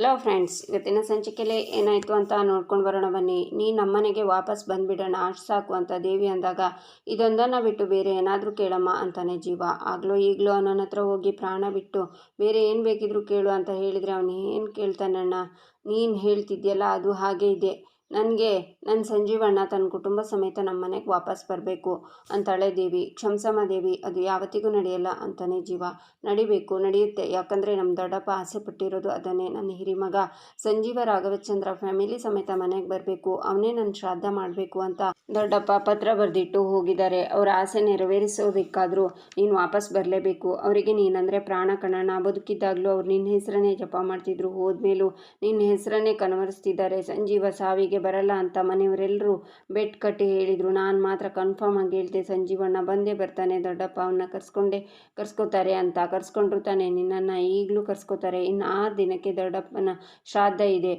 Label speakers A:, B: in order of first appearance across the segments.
A: Hello friends ಇವತ್ತಿನ ಸಂಚಿಕೆಯಲ್ಲಿ ಏನಾಯಿತು ಅಂತ ನೋಡ್ಕೊಂಡು ಬರೋಣ ಬನ್ನಿ. ನೀ ನಮ್ಮನೆಗೆ ವಾಪಸ್ ಬಂದುಬಿಡೋಣ. ಅಷ್ಟು ಸಾಕು ಅಂತ ದೇವಿ ಅಂದಾಗ, ಇದೊಂದನ್ನು ಬಿಟ್ಟು ಬೇರೆ ಏನಾದರೂ ಕೇಳಮ್ಮ ಅಂತಾನೆ ಜೀವ. ಆಗಲೋ ಈಗಲೋ ಅವನ ಹತ್ರ ಹೋಗಿ ಪ್ರಾಣ ಬಿಟ್ಟು ಬೇರೆ ಏನು ಬೇಕಿದ್ರೂ ಕೇಳು ಅಂತ ಹೇಳಿದರೆ ಅವನು ಏನು ಕೇಳ್ತಾನಣ್ಣ? ನೀನು ಹೇಳ್ತಿದ್ಯಲ್ಲ, ಅದು ಹಾಗೆ ಇದೆ. ನನಗೆ ನನ್ನ ಸಂಜೀವಣ್ಣ ತನ್ನ ಕುಟುಂಬ ಸಮೇತ ನಮ್ಮ ಮನೆಗೆ ವಾಪಸ್ ಬರಬೇಕು. ಅಂತಾಳೆ ದೇವಿ ಕ್ಷಮಸಮ ದೇವಿ, ಅದು ಯಾವತ್ತಿಗೂ ನಡೆಯಲ್ಲ ಅಂತಾನೆ ಜೀವ. ನಡಿಬೇಕು, ನಡೆಯುತ್ತೆ. ಯಾಕಂದರೆ ನಮ್ಮ ದೊಡ್ಡಪ್ಪ ಆಸೆ ಪಟ್ಟಿರೋದು ಅದನ್ನೇ. ನನ್ನ ಹಿರಿಮಗ ಸಂಜೀವ ರಾಘವಚಂದ್ರ ಫ್ಯಾಮಿಲಿ ಸಮೇತ ಮನೆಗೆ ಬರಬೇಕು. ಅವನೇ ನನ್ನ ಶ್ರಾದ್ದ ಮಾಡಬೇಕು ಅಂತ ದೊಡ್ಡಪ್ಪ ಪತ್ರ ಬರೆದಿಟ್ಟು ಹೋಗಿದ್ದಾರೆ. ಅವರ ಆಸೆ ನೆರವೇರಿಸೋದಕ್ಕಾದರೂ ನೀನು ವಾಪಸ್ ಬರಲೇಬೇಕು. ಅವರಿಗೆ ನೀನಂದರೆ ಪ್ರಾಣ ಕಣಣ ಬದುಕಿದ್ದಾಗಲೂ ಅವ್ರು ನಿನ್ನ ಹೆಸರನ್ನೇ ಜಪ ಮಾಡ್ತಿದ್ರು. ಹೋದ್ಮೇಲೂ ನಿನ್ನ ಹೆಸರನ್ನೇ ಕನವರಿಸ್ತಿದ್ದಾರೆ. ಸಂಜೀವ ಸಾವಿಗೆ ಬರಲ್ಲ ಅಂತ ಮನೆಯವರೆಲ್ಲರೂ ಬೆಟ್ ಕಟ್ಟಿ ಹೇಳಿದರು. ನಾನು ಮಾತ್ರ ಕನ್ಫರ್ಮ್ ಆಗಿ ಹೇಳ್ತೆ ಸಂಜೀವಣ್ಣ ಬಂದೇ ಬರ್ತಾನೆ, ದೊಡ್ಡಪ್ಪ ಅವನ್ನ ಕರ್ಸ್ಕೊಂಡೆ ಕರ್ಸ್ಕೋತಾರೆ ಅಂತ ಕರ್ಸ್ಕೊಂಡ್ರು ತಾನೆ, ನಿನ್ನನ್ನು ಈಗಲೂ ಕರ್ಸ್ಕೋತಾರೆ. ಇನ್ನು ಆ ದಿನಕ್ಕೆ ದೊಡ್ಡಪ್ಪನ ಶ್ರಾದ್ದ ಇದೆ.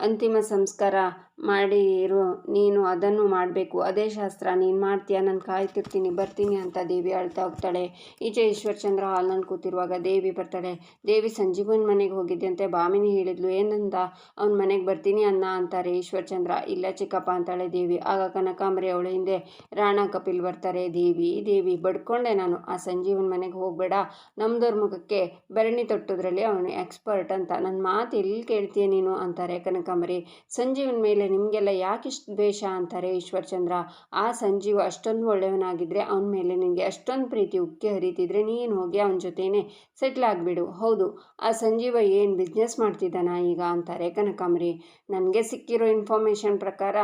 A: ಅಂತಿಮ ಸಂಸ್ಕಾರ ಮಾಡಿರು, ನೀನು ಅದನ್ನು ಮಾಡಬೇಕು. ಅದೇ ಶಾಸ್ತ್ರ. ನೀನು ಮಾಡ್ತೀಯ? ನಾನು ಕಾಯ್ತಿರ್ತೀನಿ ಬರ್ತೀನಿ ಅಂತ ದೇವಿ ಅಳ್ತಾ ಹೋಗ್ತಾಳೆ. ಈಚೆ ಈಶ್ವರ್ಚಂದ್ರ ಹಾಲ್ನಲ್ಲಿ ಕೂತಿರುವಾಗ ದೇವಿ ಬರ್ತಾಳೆ. ದೇವಿ ಸಂಜೀವನ್ ಮನೆಗೆ ಹೋಗಿದ್ದಂತೆ ಬಾಮಿನಿ ಹೇಳಿದ್ಲು. ಏನಂತ ಅವ್ನ ಮನೆಗೆ ಬರ್ತೀನಿ ಅನ್ನ ಅಂತಾರೆ ಈಶ್ವರ್ಚಂದ್ರ. ಇಲ್ಲ ಚಿಕ್ಕಪ್ಪ ಅಂತಾಳೆ ದೇವಿ. ಆಗ ಕನಕಾಂಬರಿ ಅವಳ ಹಿಂದೆ ರಾಣಾ ಕಪಿಲ್ ಬರ್ತಾರೆ ದೇವಿ. ದೇವಿ, ಬಡ್ಕೊಂಡೆ ನಾನು. ಆ ಸಂಜೀವನ್ ಮನೆಗೆ ಹೋಗಬೇಡ. ನಮ್ದೋರ್ ಮುಖಕ್ಕೆ ಬೆರಣಿ ತೊಟ್ಟೋದ್ರಲ್ಲಿ ಅವನು ಎಕ್ಸ್ಪರ್ಟ್ ಅಂತ. ನನ್ನ ಮಾತು ಎಲ್ಲಿ ಕೇಳ್ತೀಯ ನೀನು? ಅಂತಾರೆ ಕನಕಾಂಬರಿ ಸಂಜೀವನ ಮೇಲೆ ನಿಮಗೆಲ್ಲ ಯಾಕಿಷ್ಟು ದ್ವೇಷ ಅಂತಾರೆ ಈಶ್ವರ್ಚಂದ್ರ? ಆ ಸಂಜೀವ ಅಷ್ಟೊಂದು ಒಳ್ಳೆಯವನಾಗಿದ್ದರೆ ಅವನ ಮೇಲೆ ನಿನಗೆ ಅಷ್ಟೊಂದು ಪ್ರೀತಿ ಉಕ್ಕಿ ಹರಿತಿದ್ರೆ ನೀನು ಹೋಗಿ ಅವನ ಜೊತೆನೇ ಸೆಟ್ಲ್ ಆಗಿಬಿಡು. ಹೌದು, ಆ ಸಂಜೀವ ಏನು ಬಿಸ್ನೆಸ್ ಮಾಡ್ತಿದ್ದಾನ ಈಗ ಅಂತಾರೆ ಕನಕಾಂಬರಿ. ನನಗೆ ಸಿಕ್ಕಿರೋ ಇನ್ಫಾರ್ಮೇಷನ್ ಪ್ರಕಾರ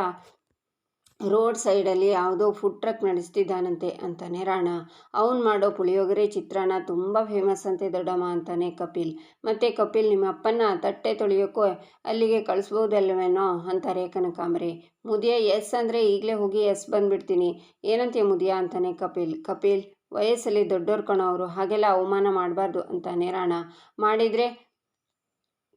A: ರೋಡ್ ಸೈಡಲ್ಲಿ ಯಾವುದೋ ಫುಡ್ ಟ್ರಕ್ ನಡೆಸ್ತಿದ್ದಾನಂತೆ ಅಂತಾನೆ ರಾಣ. ಅವ್ನು ಮಾಡೋ ಪುಳಿಯೋಗರೆ ಚಿತ್ರಾನ್ನ ತುಂಬ ಫೇಮಸ್ ಅಂತೆ ದೊಡ್ಡಮ್ಮ ಅಂತಾನೆ ಕಪಿಲ್. ಮತ್ತು ಕಪಿಲ್ ನಿಮ್ಮ ಅಪ್ಪನ ತಟ್ಟೆ ತೊಳೆಯೋಕ್ಕೂ ಅಲ್ಲಿಗೆ ಕಳಿಸ್ಬೋದಲ್ವೇನೋ ಅಂತಾರೆ ಕನಕಾಂಬರಿ. ಮುದಿಯ, ಎಸ್ ಅಂದರೆ ಈಗಲೇ ಹೋಗಿ ಎಸ್ ಬಂದುಬಿಡ್ತೀನಿ. ಏನಂತೆ ಮುದಿಯ ಅಂತಾನೆ ಕಪಿಲ್. ಕಪಿಲ್, ವಯಸ್ಸಲ್ಲಿ ದೊಡ್ಡೋರು ಕಣೋ ಅವರು, ಹಾಗೆಲ್ಲ ಅವಮಾನ ಮಾಡಬಾರ್ದು ಅಂತಾನೆ ರಾಣ. ಮಾಡಿದರೆ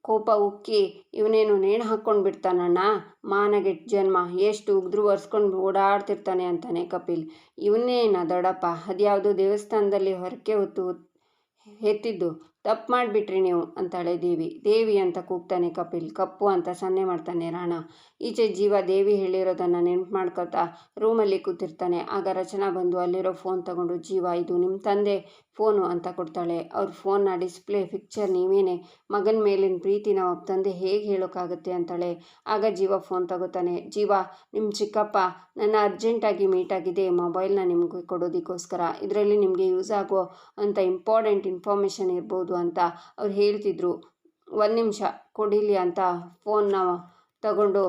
A: ಕೋಪ ಉಕ್ಕಿ ಇವನೇನು ನೇಣು ಹಾಕ್ಕೊಂಡು ಬಿಡ್ತಾನಣ್ಣ ಮಾನಗೆಟ್ ಜನ್ಮ, ಎಷ್ಟು ಉಗಿದ್ರು ಒರೆಸ್ಕೊಂಡು ಓಡಾಡ್ತಿರ್ತಾನೆ ಅಂತಾನೆ ಕಪಿಲ್. ಇವನೇನ ದೊಡ್ಡಪ್ಪ ಅದ್ಯಾವುದೋ ದೇವಸ್ಥಾನದಲ್ಲಿ ಹೊರಕೆ ಹೊತ್ತು, ಎತ್ತಿದ್ದು. ತಪ್ಪು ಮಾಡಿಬಿಟ್ರಿ ನೀವು ಅಂತಾಳೆ ದೇವಿ. ದೇವಿ ಅಂತ ಕೂಗ್ತಾನೆ ಕಪಿಲ್. ಕಪ್ಪು ಅಂತ ಸನ್ನೆ ಮಾಡ್ತಾನೆ ರಾಣ. ಈಚೆ ಜೀವ ದೇವಿ ಹೇಳಿರೋದನ್ನು ನೆನ್ಪು ಮಾಡ್ಕೊತಾ ರೂಮಲ್ಲಿ ಕೂತಿರ್ತಾನೆ. ಆಗ ರಚನಾ ಬಂದು ಅಲ್ಲಿರೋ ಫೋನ್ ತಗೊಂಡು, ಜೀವ, ಇದು ನಿಮ್ಮ ತಂದೆ ಫೋನು ಅಂತ ಕೊಡ್ತಾಳೆ. ಅವ್ರ ಫೋನ್ನ ಡಿಸ್ಪ್ಲೇ, ಪಿಕ್ಚರ್ ನೀವೇನೆ? ಮಗನ ಮೇಲಿನ ಪ್ರೀತಿ ನಾವು ತಂದೆ ಹೇಗೆ ಹೇಳೋಕ್ಕಾಗುತ್ತೆ ಅಂತಾಳೆ. ಆಗ ಜೀವ ಫೋನ್ ತಗೋತಾನೆ. ಜೀವ ನಿಮ್ಮ ಚಿಕ್ಕಪ್ಪ ನನ್ನ ಅರ್ಜೆಂಟಾಗಿ ಮೀಟ್ ಆಗಿದೆ. ಮೊಬೈಲ್ನ ನಿಮಗೆ ಕೊಡೋದಕ್ಕೋಸ್ಕರ. ಇದರಲ್ಲಿ ನಿಮಗೆ ಯೂಸ್ ಆಗೋ ಅಂತ ಇಂಪಾರ್ಟೆಂಟ್ ಇನ್ಫಾರ್ಮೇಷನ್ ಇರ್ಬೋದು ಅಂತ ಅವ್ರು ಹೇಳ್ತಿದ್ರು. ಒಂದು ನಿಮಿಷ ಕೊಡಿಲಿ ಅಂತ ಫೋನ್ನ ತಗೊಂಡು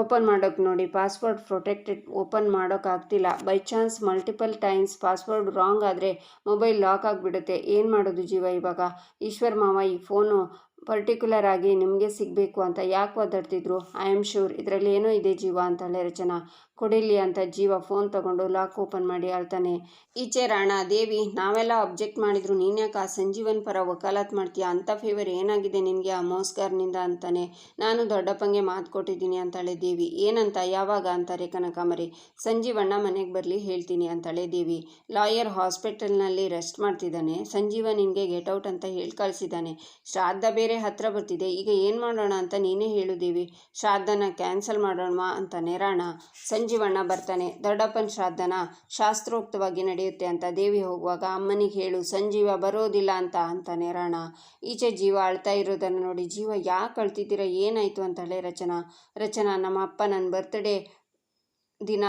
A: ಓಪನ್ ಮಾಡೋಕ್ಕೆ ನೋಡಿ. Password protected open ಮಾಡೋಕ್ಕಾಗ್ತಿಲ್ಲ by chance multiple times password wrong ಆದರೆ ಮೊಬೈಲ್ ಲಾಕ್ ಆಗಿಬಿಡುತ್ತೆ. ಏನು ಮಾಡೋದು ಜೀವ ಇವಾಗ? ಈಶ್ವರ್ ಮಾವ ಈ ಫೋನು ಪರ್ಟಿಕ್ಯುಲರ್ ಆಗಿ ನಿಮಗೆ ಸಿಗಬೇಕು ಅಂತ ಯಾಕೆ ಒದ್ದಾಡ್ತಿದ್ರು? ಐ ಆಮ್ ಶ್ಯೂರ್ ಇದರಲ್ಲಿ ಏನೋ ಇದೆ ಜೀವ ಅಂತಾಳೆ ರಚನಾ ಕೊಡಿಲಿ ಅಂತ ಜೀವ ಫೋನ್ ತಗೊಂಡು ಲಾಕ್ ಓಪನ್ ಮಾಡಿ ಅಳ್ತಾನೆ. ಈಚೆ ರಾಣ, ದೇವಿ, ನಾವೆಲ್ಲ ಅಬ್ಜೆಕ್ಟ್ ಮಾಡಿದ್ರು, ನೀನ್ಯಾಕೆ ಆ ಸಂಜೀವನ್ ಪರ ವಕಾಲತ್ ಮಾಡ್ತೀಯ? ಅಂತ ಫೇವರ್ ಏನಾಗಿದೆ ನಿನಗೆ ಆ ಮೋಸ್ಗಾರ್ನಿಂದ ಅಂತಾನೆ. ನಾನು ದೊಡ್ಡಪ್ಪಂಗೆ ಮಾತು ಕೊಟ್ಟಿದ್ದೀನಿ ಅಂತಾಳೆ ದೇವಿ. ಏನಂತ? ಯಾವಾಗ? ಅಂತಾರೆ ಕನಕಾಂಬರಿ. ಸಂಜೀವಣ್ಣ ಮನೆಗೆ ಬರಲಿ ಹೇಳ್ತೀನಿ ಅಂತಾಳೆ ದೇವಿ. ಲಾಯರ್ ಹಾಸ್ಪಿಟಲ್ನಲ್ಲಿ ರೆಸ್ಟ್ ಮಾಡ್ತಿದ್ದಾನೆ. ಸಂಜೀವ ನಿನಗೆ ಗೆಟ್ ಔಟ್ ಅಂತ ಹೇಳಿ ಕಳಿಸಿದ್ದಾನೆ. ಶ್ರಾದ್ದ ಬೇರೆ ಹತ್ರ ಬರ್ತಿದೆ. ಈಗ ಏನು ಮಾಡೋಣ ಅಂತ ನೀನೇ ಹೇಳು ದೇವಿ. ಶ್ರಾದ್ದನ ಕ್ಯಾನ್ಸಲ್ ಮಾಡೋಣ ಅಂತಾನೆ ರಾಣ. ಸಂಜೀವಣ್ಣ ಬರ್ತಾನೆ. ದೊಡ್ಡಪ್ಪನ ಶ್ರಾದ್ದನ ಶಾಸ್ತ್ರೋಕ್ತವಾಗಿ ನಡೆಯುತ್ತೆ ಅಂತ ದೇವಿ ಹೋಗುವಾಗ ಅಮ್ಮನಿಗೆ ಹೇಳು, ಸಂಜೀವ ಬರೋದಿಲ್ಲ ಅಂತ ಅಂತಾನೆ ರಾಣ. ಈಚೆ ಜೀವ ಅಳ್ತಾ ಇರೋದನ್ನು ನೋಡಿ ಜೀವ, ಯಾಕೆ ಅಳ್ತಿದ್ದೀರಾ? ಏನಾಯಿತು ಹೇಳಿ ರಚನಾ. ರಚನಾ ನಮ್ಮ ಅಪ್ಪ ನನ್ನ ಬರ್ತ್ಡೇ ದಿನ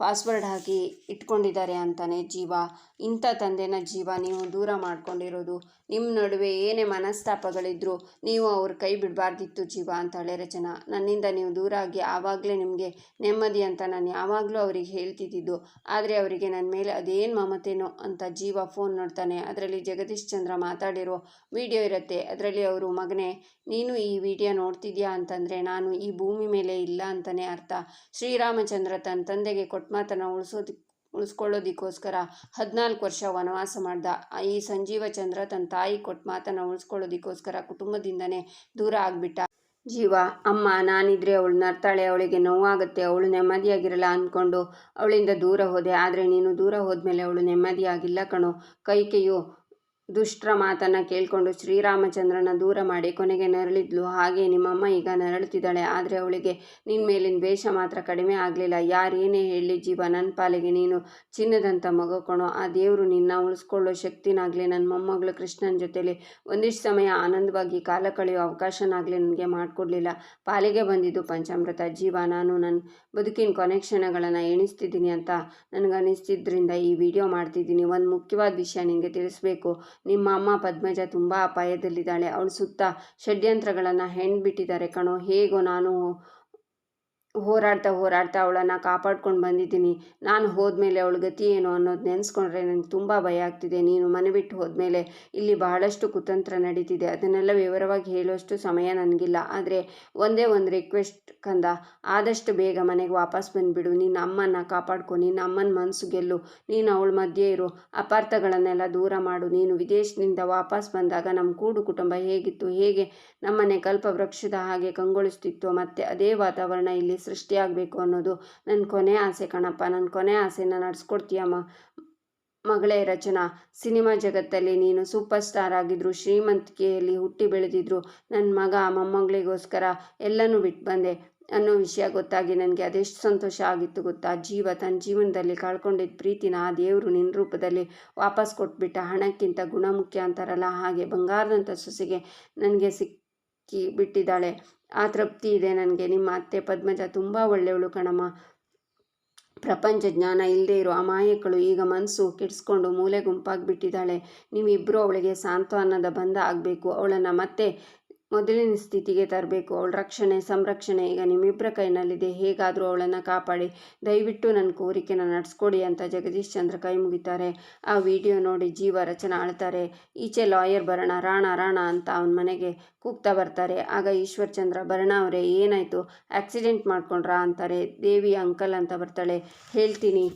A: ಪಾಸ್ವರ್ಡ್ ಹಾಕಿ ಇಟ್ಕೊಂಡಿದ್ದಾರೆ ಅಂತಾನೆ ಜೀವ. ಇಂಥ ತಂದೆನ ಜೀವ ನೀವು ದೂರ ಮಾಡ್ಕೊಂಡಿರೋದು. ನಿಮ್ಮ ನಡುವೆ ಏನೇ ಮನಸ್ತಾಪಗಳಿದ್ರು ನೀವು ಅವ್ರ ಕೈ ಬಿಡಬಾರ್ದಿತ್ತು ಜೀವ ಅಂತಾಳೆ ರಚನ. ನನ್ನಿಂದ ನೀವು ದೂರ ಆಗಿ ಆವಾಗಲೇ ನಿಮಗೆ ನೆಮ್ಮದಿ ಅಂತ ನಾನು ಯಾವಾಗಲೂ ಅವರಿಗೆ ಹೇಳ್ತಿದ್ದಿದ್ದು. ಆದರೆ ಅವರಿಗೆ ನನ್ನ ಮೇಲೆ ಅದೇನು ಮಮತೆನೋ ಅಂತ ಜೀವ ಫೋನ್ ನೋಡ್ತಾನೆ. ಅದರಲ್ಲಿ ಜಗದೀಶ್ ಚಂದ್ರ ಮಾತಾಡಿರೋ ವಿಡಿಯೋ ಇರುತ್ತೆ. ಅದರಲ್ಲಿ ಅವರು, ಮಗನೇ, ನೀನು ಈ ವಿಡಿಯೋ ನೋಡ್ತಿದ್ಯಾ ಅಂತಂದರೆ ನಾನು ಈ ಭೂಮಿ ಮೇಲೆ ಇಲ್ಲ ಅಂತಲೇ ಅರ್ಥ. ಶ್ರೀರಾಮಚಂದ್ರ ತನ್ನ ತಂದೆಗೆ ಕೊಟ್ಟ ಮಾತನ್ನು ಉಳಿಸೋದಿ, ಉಳಿಸ್ಕೊಳ್ಳೋದಿಕ್ಕೋಸ್ಕರ ಹದಿನಾಲ್ಕು ವರ್ಷ ವನವಾಸ ಮಾಡ್ದ. ಈ ಸಂಜೀವ ಚಂದ್ರ ತನ್ನ ತಾಯಿ ಕೊಟ್ಟ ಮಾತನ್ನು ಉಳಿಸ್ಕೊಳ್ಳೋದಿಕ್ಕೋಸ್ಕರ ಕುಟುಂಬದಿಂದನೇ ದೂರ ಆಗ್ಬಿಟ್ಟ. ಜೀವ, ಅಮ್ಮ, ನಾನಿದ್ರೆ ಅವಳು ನರ್ತಾಳೆ ಅವಳಿಗೆ ನೋವಾಗುತ್ತೆ, ಅವಳು ನೆಮ್ಮದಿಯಾಗಿರಲ್ಲ ಅಂದ್ಕೊಂಡು ಅವಳಿಂದ ದೂರ ಹೋದೆ. ಆದರೆ ನೀನು ದೂರ ಹೋದ್ಮೇಲೆ ಅವಳು ನೆಮ್ಮದಿಯಾಗಿಲ್ಲ ಕಣೋ. ಕೈಕೆಯು ದುಷ್ಟರ ಮಾತನ್ನು ಕೇಳಿಕೊಂಡು ಶ್ರೀರಾಮಚಂದ್ರನ ದೂರ ಮಾಡಿ ಕೊನೆಗೆ ನರಳಿದ್ಲು. ಹಾಗೆ ನಿಮ್ಮಮ್ಮ ಈಗ ನರಳುತ್ತಿದ್ದಾಳೆ. ಆದರೆ ಅವಳಿಗೆ ನಿನ್ನ ಮೇಲಿನ ವೇಷ ಮಾತ್ರ ಕಡಿಮೆ ಆಗಲಿಲ್ಲ. ಯಾರೇನೇ ಹೇಳಿ, ಜೀವ ನನ್ನ ಪಾಲಿಗೆ ನೀನು ಚಿನ್ನದಂಥ ಮಗು ಕಣೋ. ಆ ದೇವರು ನಿನ್ನ ಉಳಿಸ್ಕೊಳ್ಳೋ ಶಕ್ತಿನಾಗಲಿ ನನ್ನ ಮೊಮ್ಮಗಳು ಕೃಷ್ಣನ ಜೊತೆಲಿ ಒಂದಿಷ್ಟು ಸಮಯ ಆನಂದವಾಗಿ ಕಾಲ ಕಳೆಯೋ ಅವಕಾಶನಾಗಲಿ ನನಗೆ ಮಾಡಿಕೊಡ್ಲಿಲ್ಲ. ಪಾಲಿಗೆ ಬಂದಿದ್ದು ಪಂಚಾಮೃತ. ಜೀವ, ನಾನು ನನ್ನ ಬದುಕಿನ ಕೊನೆಕ್ಷಣಗಳನ್ನು ಎಣಿಸ್ತಿದ್ದೀನಿ ಅಂತ ನನಗನ್ನಿಸ್ತಿದ್ದರಿಂದ ಈ ವಿಡಿಯೋ ಮಾಡ್ತಿದ್ದೀನಿ. ಒಂದು ಮುಖ್ಯವಾದ ವಿಷಯ ನಿಮಗೆ ತಿಳಿಸ್ಬೇಕು. ನಿಮ್ಮ ಅಮ್ಮ ಪದ್ಮಜ ತುಂಬ ಅಪಾಯದಲ್ಲಿದ್ದಾಳೆ. ಅವಳು ಸುತ್ತ ಷಡ್ಯಂತ್ರಗಳನ್ನು ಹೆಣ್ಬಿಟ್ಟಿದ್ದಾರೆ ಕಣೋ. ಹೇಗೋ ನಾನು ಹೋರಾಡ್ತಾ ಹೋರಾಡ್ತಾ ಅವಳನ್ನು ಕಾಪಾಡ್ಕೊಂಡು ಬಂದಿದ್ದೀನಿ. ನಾನು ಹೋದ್ಮೇಲೆ ಅವಳ ಗತಿ ಏನು ಅನ್ನೋದು ನೆನೆಸ್ಕೊಂಡ್ರೆ ನನಗೆ ತುಂಬ ಭಯ ಆಗ್ತಿದೆ. ನೀನು ಮನೆ ಬಿಟ್ಟು ಹೋದ್ಮೇಲೆ ಇಲ್ಲಿ ಬಹಳಷ್ಟು ಕುತಂತ್ರ ನಡೀತಿದೆ. ಅದನ್ನೆಲ್ಲ ವಿವರವಾಗಿ ಹೇಳುವಷ್ಟು ಸಮಯ ನನಗಿಲ್ಲ. ಆದರೆ ಒಂದೇ ಒಂದು ರಿಕ್ವೆಸ್ಟ್ ಕಂದ. ಆದಷ್ಟು ಬೇಗ ಮನೆಗೆ ವಾಪಸ್ ಬಂದುಬಿಡು. ನಿನ್ನ ಅಮ್ಮನ್ನ ಕಾಪಾಡ್ಕೊ. ನಿನ್ನ ಅಮ್ಮನ ಮನಸ್ಸು ಗೆಲ್ಲು. ನೀನು ಅವಳ ಮಧ್ಯೆ ಇರು. ಅಪಾರ್ಥಗಳನ್ನೆಲ್ಲ ದೂರ ಮಾಡು. ನೀನು ವಿದೇಶದಿಂದ ವಾಪಸ್ ಬಂದಾಗ ನಮ್ಮ ಕೂಡು ಕುಟುಂಬ ಹೇಗಿತ್ತು? ಹೇಗೆ ನಮ್ಮನೆ ಕಲ್ಪವೃಕ್ಷದ ಹಾಗೆ ಕಂಗೊಳಿಸ್ತಿತ್ತು? ಮತ್ತು ಅದೇ ವಾತಾವರಣ ಇಲ್ಲಿ ಸೃಷ್ಟಿಯಾಗಬೇಕು ಅನ್ನೋದು ನನ್ನ ಕೊನೆ ಆಸೆ ಕಣಪ್ಪ ನನ್ನ ಕೊನೆ ಆಸೆನ ನಡೆಸ್ಕೊಡ್ತೀಯ ಮ ಮಗಳೇ ರಚನಾ, ಸಿನಿಮಾ ಜಗತ್ತಲ್ಲಿ ನೀನು ಸೂಪರ್ ಸ್ಟಾರ್ ಆಗಿದ್ರು, ಶ್ರೀಮಂತಿಕೆಯಲ್ಲಿ ಹುಟ್ಟಿ ಬೆಳೆದಿದ್ರು ನನ್ನ ಮಗ ಮೊಮ್ಮಗಳಿಗೋಸ್ಕರ ಎಲ್ಲನೂ ಬಿಟ್ಟು ಬಂದೆ ಅನ್ನೋ ವಿಷಯ ಗೊತ್ತಾಗಿ ನನಗೆ ಅದೆಷ್ಟು ಸಂತೋಷ ಆಗಿತ್ತು ಗೊತ್ತಾ? ಜೀವ ತನ್ನ ಜೀವನದಲ್ಲಿ ಕಳ್ಕೊಂಡಿದ್ದ ಪ್ರೀತಿನ ಆ ದೇವರು ನಿನ್ನ ರೂಪದಲ್ಲಿ ವಾಪಸ್ ಕೊಟ್ಬಿಟ್ಟ ಹಣಕ್ಕಿಂತ ಗುಣಮುಖ್ಯ ಅಂತಾರಲ್ಲ, ಹಾಗೆ ಬಂಗಾರದಂಥ ಸೊಸೆಗೆ ನನಗೆ ಸಿಕ್ಕಿ ಬಿಟ್ಟಿದ್ದಾಳೆ ಆ ತೃಪ್ತಿ ಇದೆ ನನಗೆ. ನಿಮ್ಮ ಅತ್ತೆ ಪದ್ಮಜ ತುಂಬ ಒಳ್ಳೆಯವಳು ಕಣಮ್ಮ. ಪ್ರಪಂಚ ಜ್ಞಾನ ಇಲ್ಲದೆ ಇರೋ ಅಮಾಯಕಳು ಈಗ ಮನಸ್ಸು ಕೆಡಿಸ್ಕೊಂಡು ಮೂಲೆ ಗುಂಪಾಗಿಬಿಟ್ಟಿದ್ದಾಳೆ. ನೀವಿಬ್ಬರು ಅವಳಿಗೆ ಸಾಂತ್ವನದ ಬಂಧ ಆಗಬೇಕು. ಅವಳನ್ನು ಮತ್ತೆ ಮೊದಲಿನ ಸ್ಥಿತಿಗೆ ತರಬೇಕು. ಅವಳ ರಕ್ಷಣೆ, ಸಂರಕ್ಷಣೆ ಈಗ ನಿಮ್ಮಿಬ್ಬರ ಕೈನಲ್ಲಿದೆ. ಹೇಗಾದರೂ ಅವಳನ್ನು ಕಾಪಾಡಿ. ದಯವಿಟ್ಟು ನನ್ನ ಕೋರಿಕೆನ ನಡೆಸ್ಕೊಡಿ ಅಂತ ಜಗದೀಶ್ ಚಂದ್ರ ಕೈ ಮುಗಿತಾರೆ. ಆ ವಿಡಿಯೋ ನೋಡಿ ಜೀವ ರಚನೆ ಆಳ್ತಾರೆ. ಈಚೆ ಲಾಯರ್ ಬರೋಣ, ರಾಣ ರಾಣ ಅಂತ ಅವನ ಮನೆಗೆ ಕೂಗ್ತಾ ಬರ್ತಾರೆ. ಆಗ ಈಶ್ವರ್ ಚಂದ್ರ, ಭರಣ ಅವರೇ, ಏನಾಯಿತು? ಆಕ್ಸಿಡೆಂಟ್ ಮಾಡ್ಕೊಂಡ್ರಾ ಅಂತಾರೆ. ದೇವಿ, ಅಂಕಲ್ ಅಂತ ಬರ್ತಾಳೆ. ಹೇಳ್ತೀನಿ.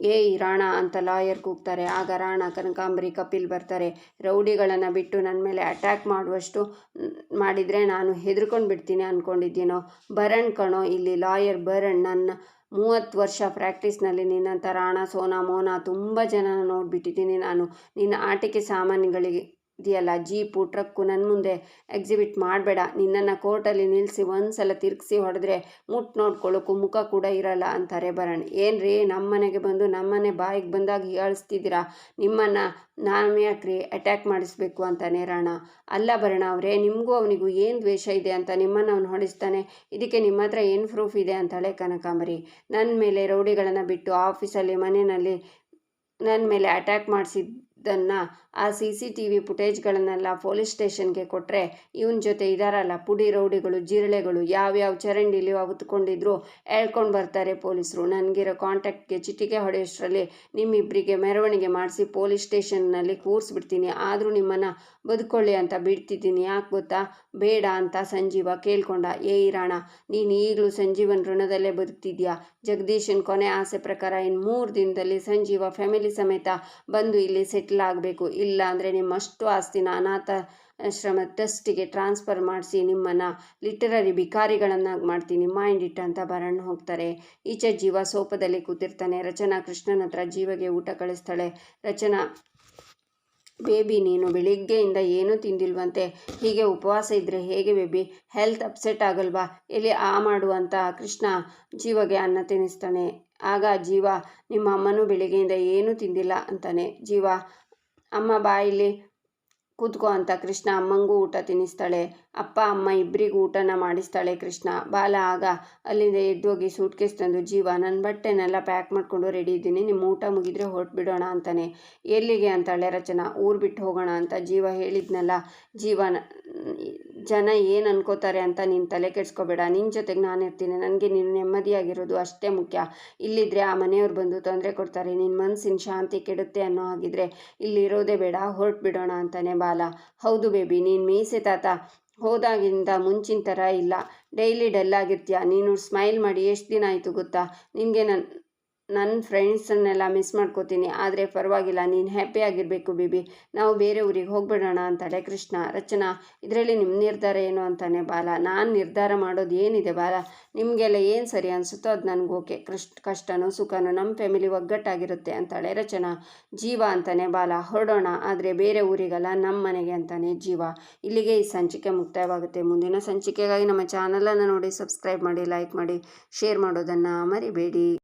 A: ಏಯ್ ರಾಣ ಅಂತ ಲಾಯರ್ ಕೂಗ್ತಾರೆ. ಆಗ ರಾಣ, ಕನಕಾಂಬರಿ, ಕಪಿಲ್ ಬರ್ತಾರೆ. ರೌಡಿಗಳನ್ನು ಬಿಟ್ಟು ನನ್ನ ಮೇಲೆ ಅಟ್ಯಾಕ್ ಮಾಡುವಷ್ಟು ಮಾಡಿದರೆ ನಾನು ಹೆದರ್ಕೊಂಡು ಬಿಡ್ತೀನಿ ಅಂದ್ಕೊಂಡಿದ್ದೀನೋ ಭರಣ್ ಕಣೋ, ಇಲ್ಲಿ ಲಾಯರ್ ಭರಣ್ ನನ್ನ ಮೂವತ್ತು ವರ್ಷ ಪ್ರಾಕ್ಟೀಸ್ನಲ್ಲಿ ನಿನ್ನಂಥ ರಾಣ, ಸೋನಾ, ಮೋನಾ, ತುಂಬ ಜನ ನೋಡಿಬಿಟ್ಟಿದ್ದೀನಿ ನಾನು. ನಿನ್ನ ಆಟಿಕೆ ಸಾಮಾನುಗಳಿಗೆ ಇದೆಯಲ್ಲ, ಜೀಪು, ಟ್ರಕ್ಕು ನನ್ನ ಮುಂದೆ ಎಕ್ಸಿಬಿಟ್ ಮಾಡಬೇಡ. ನಿನ್ನನ್ನು ಕೋರ್ಟಲ್ಲಿ ನಿಲ್ಲಿಸಿ ಒಂದು ಸಲ ತಿರುಗಿಸಿ ಹೊಡೆದ್ರೆ ಮುಟ್ಟು ನೋಡ್ಕೊಳ್ಳೋಕ್ಕೂ ಮುಖ ಕೂಡ ಇರಲ್ಲ ಅಂತಾರೆ ಭರಣ್. ಏನು ರೀ ನಮ್ಮನೆಗೆ ಬಂದು ನಮ್ಮನೆ ಬಾಯಿಗೆ ಬಂದಾಗ ಹೀಯಾಳಿಸ್ತಿದ್ದೀರಾ ನಿಮ್ಮನ್ನು ನಾನು ಯಾಕ್ರಿ ಅಟ್ಯಾಕ್ ಮಾಡಿಸ್ಬೇಕು ಅಂತಾನೆ ರಾಣ. ಅಲ್ಲ ಭರಣ ಅವರೇ, ನಿಮಗೂ ಅವನಿಗೂ ಏನು ದ್ವೇಷ ಇದೆ ಅಂತ ನಿಮ್ಮನ್ನು ಅವನು ಹೊಡಿಸ್ತಾನೆ? ಇದಕ್ಕೆ ನಿಮ್ಮ ಹತ್ರ ಏನು ಪ್ರೂಫ್ ಇದೆ ಅಂತಾಳೆ ಕನಕಾಂಬರಿ. ನನ್ನ ಮೇಲೆ ರೌಡಿಗಳನ್ನು ಬಿಟ್ಟು ಆಫೀಸಲ್ಲಿ ಮನೆಯಲ್ಲಿ ನನ್ನ ಮೇಲೆ ಅಟ್ಯಾಕ್ ಮಾಡಿಸಿದ್ದು ಇದನ್ನು ಆ ಸಿ ಸಿ ಟಿ ವಿ ಫುಟೇಜ್ಗಳನ್ನೆಲ್ಲ ಪೊಲೀಸ್ ಸ್ಟೇಷನ್ಗೆ ಕೊಟ್ಟರೆ ಇವನ ಜೊತೆ ಇದಾರಲ್ಲ, ಪುಡಿ ರೌಡಿಗಳು, ಜಿರಳೆಗಳು ಯಾವ್ಯಾವ ಚರಂಡಿಲಿ ಅವತ್ಕೊಂಡಿದ್ರು ಹೇಳ್ಕೊಂಡು ಬರ್ತಾರೆ ಪೊಲೀಸರು. ನನಗಿರೋ ಕಾಂಟ್ಯಾಕ್ಟ್ಗೆ ಚಿಟಿಕೆ ಹೊಡೆಯೋಷ್ಟರಲ್ಲಿ ನಿಮ್ಮಿಬ್ಬರಿಗೆ ಮೆರವಣಿಗೆ ಮಾಡಿಸಿ ಪೊಲೀಸ್ ಸ್ಟೇಷನ್ನಲ್ಲಿ ಕೂರಿಸ್ಬಿಡ್ತೀನಿ. ಆದರೂ ನಿಮ್ಮನ್ನು ಬದುಕೊಳ್ಳಿ ಅಂತ ಬಿಡ್ತಿದ್ದೀನಿ. ಯಾಕೆ ಗೊತ್ತಾ? ಬೇಡ ಅಂತ ಸಂಜೀವ ಕೇಳ್ಕೊಂಡ. ಏ ಇರಾಣ ನೀನು ಈಗಲೂ ಸಂಜೀವನ್ ಋಣದಲ್ಲೇ ಬದುಕ್ತಿದ್ಯಾ? ಜಗದೀಶನ್ ಕೊನೆ ಆಸೆ ಪ್ರಕಾರ ಇನ್ನು ಮೂರು ದಿನದಲ್ಲಿ ಸಂಜೀವ ಫ್ಯಾಮಿಲಿ ಸಮೇತ ಬಂದು ಇಲ್ಲಿ ಸೆಟ್ಲ್ ಆಗಬೇಕು ಇಲ್ಲ ಅಂದರೆ ನಿಮ್ಮಷ್ಟು ಆಸ್ತಿನ ಅನಾಥ ಆಶ್ರಮ ಟ್ರಸ್ಟಿಗೆ ಟ್ರಾನ್ಸ್ಫರ್ ಮಾಡಿಸಿ ನಿಮ್ಮನ್ನು ಲಿಟರರಿ ಭಿಕಾರಿಗಳನ್ನಾಗಿ ಮಾಡ್ತೀನಿ. ಮೈಂಡ್ ಇಟ್ ಅಂತ ಬರಣ್ಣ ಹೋಗ್ತಾರೆ. ಈಚೆ ಜೀವ ಸೋಪದಲ್ಲಿ ಕೂತಿರ್ತಾನೆ. ರಚನಾ ಕೃಷ್ಣನ ಹತ್ರ ಜೀವಗೆ ಊಟ ಕಳಿಸ್ತಾಳೆ. ರಚನಾ, ಬೇಬಿ ನೀನು ಬೆಳಿಗ್ಗೆಯಿಂದ ಏನೂ ತಿಂದಿಲ್ವಂತೆ. ಹೀಗೆ ಉಪವಾಸ ಇದ್ದರೆ ಹೇಗೆ ಬೇಬಿ? ಹೆಲ್ತ್ ಅಪ್ಸೆಟ್ ಆಗಲ್ವಾ? ಎಲ್ಲಿ ಆ ಮಾಡುವಂತ ಕೃಷ್ಣ ಜೀವಗೆ ಅನ್ನ ತಿನ್ನಿಸ್ತಾನೆ. ಆಗ ಜೀವ, ನಿಮ್ಮ ಅಮ್ಮನೂ ಬೆಳಿಗ್ಗೆಯಿಂದ ಏನೂ ತಿಂದಿಲ್ಲ ಅಂತಾನೆ. ಜೀವ ಅಮ್ಮ ಬಾಯಿಲಿ ಕೂತ್ಕೋ ಅಂತ ಕೃಷ್ಣ ಅಮ್ಮಂಗೂ ಊಟ ತಿನ್ನಿಸ್ತಾಳೆ. ಅಪ್ಪ, ಅಮ್ಮ ಇಬ್ಬರಿಗೂ ಊಟನ ಮಾಡಿಸ್ತಾಳೆ ಕೃಷ್ಣ. ಬಾಲ, ಆಗ. ಅಲ್ಲಿಂದ ಎದ್ದೋಗಿ ಸೂಟ್ ಕೇಸ್ ತಂದು, ಜೀವ ನನ್ನ ಬಟ್ಟೆನೆಲ್ಲ ಪ್ಯಾಕ್ ಮಾಡಿಕೊಂಡು ರೆಡಿ ಇದ್ದೀನಿ. ನಿಮ್ಮ ಊಟ ಮುಗಿದ್ರೆ ಹೊರಟ್ಬಿಡೋಣ ಅಂತಾನೆ. ಎಲ್ಲಿಗೆ ಅಂತಾಳೆ ರಚನಾ? ಊರು ಬಿಟ್ಟು ಹೋಗೋಣ ಅಂತ ಜೀವ ಹೇಳಿದ್ನಲ್ಲ. ಜೀವನ ಜನ ಏನು ಅನ್ಕೋತಾರೆ ಅಂತ ನೀನು ತಲೆ ಕೆಡ್ಸ್ಕೊಬೇಡ. ನಿನ್ನ ಜೊತೆಗೆ ನಾನು ಇರ್ತೀನಿ. ನನಗೆ ನೀನು ನೆಮ್ಮದಿಯಾಗಿರೋದು ಅಷ್ಟೇ ಮುಖ್ಯ. ಇಲ್ಲಿದ್ದರೆ ಆ ಮನೆಯವ್ರು ಬಂದು ತೊಂದರೆ ಕೊಡ್ತಾರೆ. ನಿನ್ನ ಮನಸ್ಸಿನ ಶಾಂತಿ ಕೆಡುತ್ತೆ ಅನ್ನೋ ಹಾಗಿದ್ರೆ ಇಲ್ಲಿರೋದೇ ಬೇಡ. ಹೊರಟು ಬಿಡೋಣ ಅಂತಾನೆ ಬಾಲ. ಹೌದು ಬೇಬಿ, ನೀನು ಮೀಸೆ ತಾತ. ಹೋದಾಗಿಂದ ಮುಂಚಿನ ಥರ ಇಲ್ಲ. ಡೈಲಿ ಡಲ್ ಆಗಿರ್ತೀಯ ನೀನು ಸ್ಮೈಲ್ ಮಾಡಿ ಎಷ್ಟು ದಿನ ಆಯಿತು ಗೊತ್ತಾ? ನಿನಗೆ ನನ್ನ ನನ್ನ ಫ್ರೆಂಡ್ಸನ್ನೆಲ್ಲ ಮಿಸ್ ಮಾಡ್ಕೋತೀನಿ, ಆದರೆ ಪರವಾಗಿಲ್ಲ, ನೀನು ಹ್ಯಾಪಿಯಾಗಿರಬೇಕು ಬೇಬಿ. ನಾವು ಬೇರೆ ಊರಿಗೆ ಹೋಗ್ಬಿಡೋಣ ಅಂತಾಳೆ ಕೃಷ್ಣ. ರಚನಾ, ಇದರಲ್ಲಿ ನಿಮ್ಮ ನಿರ್ಧಾರ ಏನು ಅಂತಾನೆ ಬಾಲ. ನಾನು ನಿರ್ಧಾರ ಮಾಡೋದು ಏನಿದೆ ಬಾಲ? ನಿಮಗೆಲ್ಲ ಏನು ಸರಿ ಅನಿಸುತ್ತೋ ಅದು ನನಗೆ ಓಕೆ. ಕೃಷ್ಣ, ಕಷ್ಟನೋ ಸುಖನೋ ನಮ್ಮ ಫ್ಯಾಮಿಲಿ ಒಗ್ಗಟ್ಟಾಗಿರುತ್ತೆ ಅಂತಾಳೆ ರಚನಾ. ಜೀವ ಅಂತಾನೆ ಬಾಲ. ಹೊರಡೋಣ, ಆದರೆ ಬೇರೆ ಊರಿಗಲ್ಲ ನಮ್ಮ ಮನೆಗೆ ಅಂತಾನೆ ಜೀವ. ಇಲ್ಲಿಗೆ ಈ ಸಂಚಿಕೆ ಮುಕ್ತಾಯವಾಗುತ್ತೆ. ಮುಂದಿನ ಸಂಚಿಕೆಗಾಗಿ ನಮ್ಮ ಚಾನಲನ್ನು ನೋಡಿ ಸಬ್ಸ್ಕ್ರೈಬ್ ಮಾಡಿ ಲೈಕ್ ಮಾಡಿ ಶೇರ್ ಮಾಡೋದನ್ನು ಮರಿಬೇಡಿ.